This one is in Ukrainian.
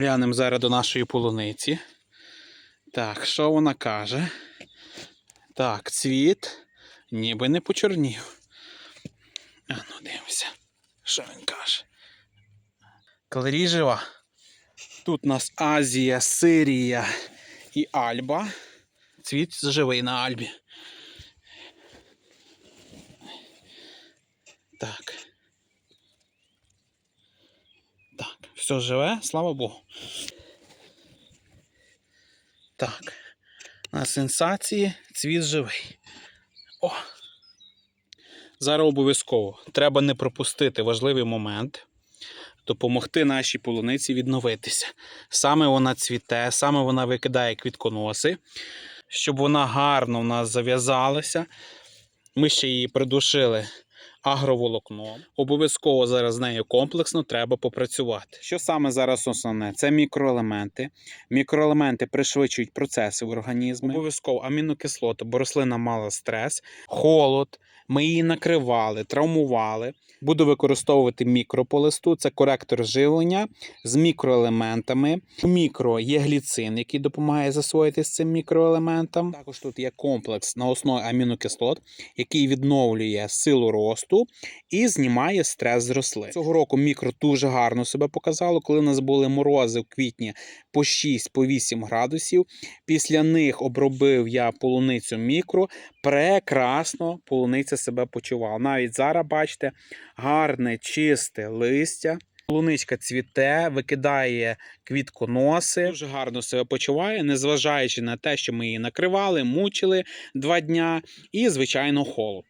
Глянемо зараз до нашої полуниці. Так, що вона каже? Так, цвіт ніби не почорнів. А ну дивимося, що він каже. Калорій жива. Тут у нас Азія, Сирія і Альба. Цвіт живий на Альбі. Так. Так, все живе, слава Богу. Так. На сенсації цвіт живий. О! Зараз обов'язково треба не пропустити важливий момент. Допомогти нашій полуниці відновитися. Саме вона цвіте, саме вона викидає квітконоси, щоб вона гарно в нас зав'язалася. Ми ще її придушили агроволокном. Обов'язково зараз з нею комплексно треба попрацювати. Що саме зараз основне? Це мікроелементи. Мікроелементи пришвидшують процеси в організмі. Обов'язково амінокислоти, бо рослина мала стрес, холод. Ми її накривали, травмували. Буду використовувати мікрополисту, це коректор живлення з мікроелементами. Мікро є гліцин, який допомагає засвоїти з цим мікроелементам. Також тут є комплекс на основі амінокислот, який відновлює силу росту і знімає стрес з рослин. Цього року мікро дуже гарно себе показало, коли у нас були морози в квітні по 6 по 8 градусів. Після них обробив я полуницю мікро. Прекрасно полуниця себе почував. Навіть зараз, бачите, гарне чисте листя. Луничка цвіте, викидає квітконоси, дуже гарно себе почуває, незважаючи на те, що ми її накривали, мучили два дня, і, звичайно, холод.